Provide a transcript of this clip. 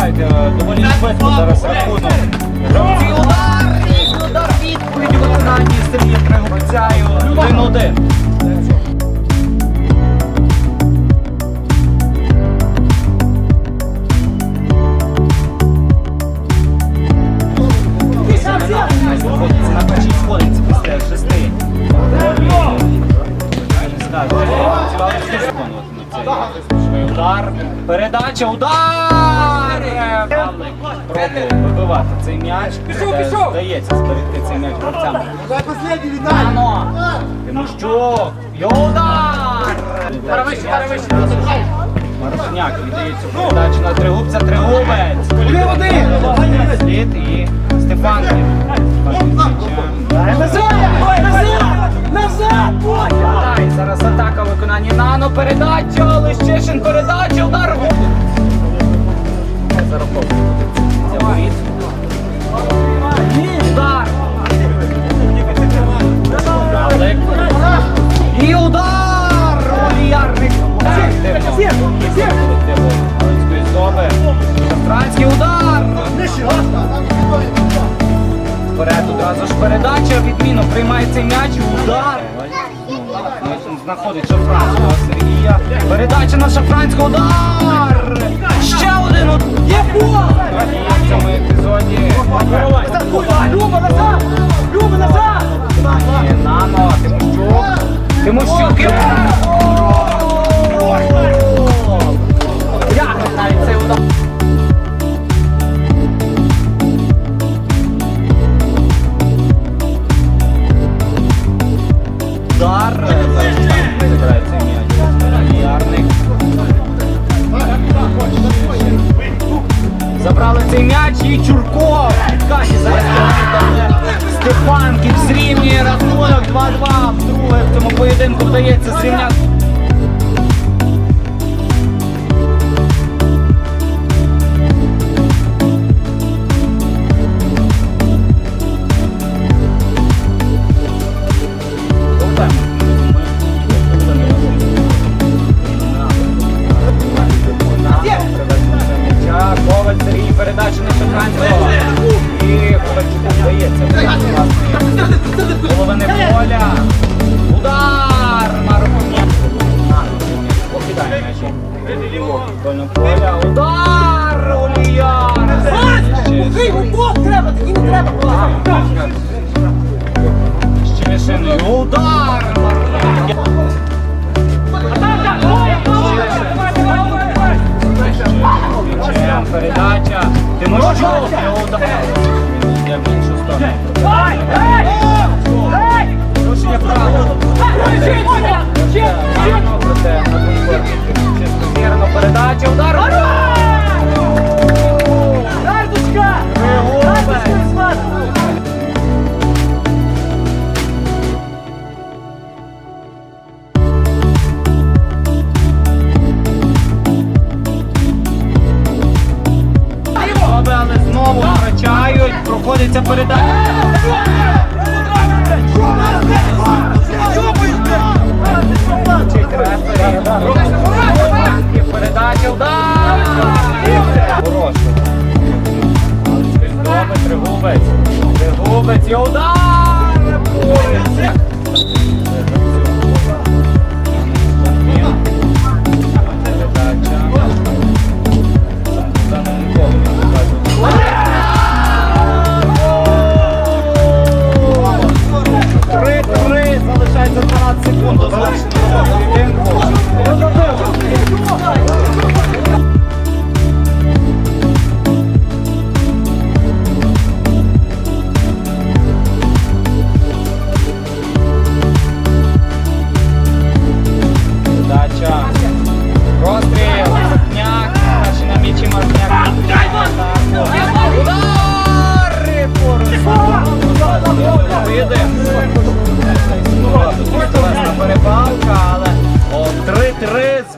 1-0 відкривають е, доволі швидко зараз рахунок. Гравці удар! Відповідь виконанні Сергія Тригубцяю. 1-1. Знаходиться на першій сходинці після шести. Не знаю, працювали всі виконувати на цей швидкий удар. Передача, удар! Павлик пробував вибивати цей м'яч. Здається, зберегти цей м'яч гравцям. Тимощук! Його удар! Маршняк віддає цю передачу на тригубця, тригубець! Слід і Стефанків. Дай, зараз атака виконання нано, передача, Лищишин, передача, Шафранський удар. Вперед одразу ж передача, відміну приймає цей м'яч, удар. Ну, Знаходить Шафранського Сергія. Передача на Шафранського, удар! Ще один удар! Є в цьому епізоді. Удар. Забрали цей м'яч і Чурков. Удар! Поля. Удар! Оліяр! Удар! Передача. І Удар. Порушення правил. Проходиться передача. Передача, удар! Добре, Тригубець. Тригубець, і удар!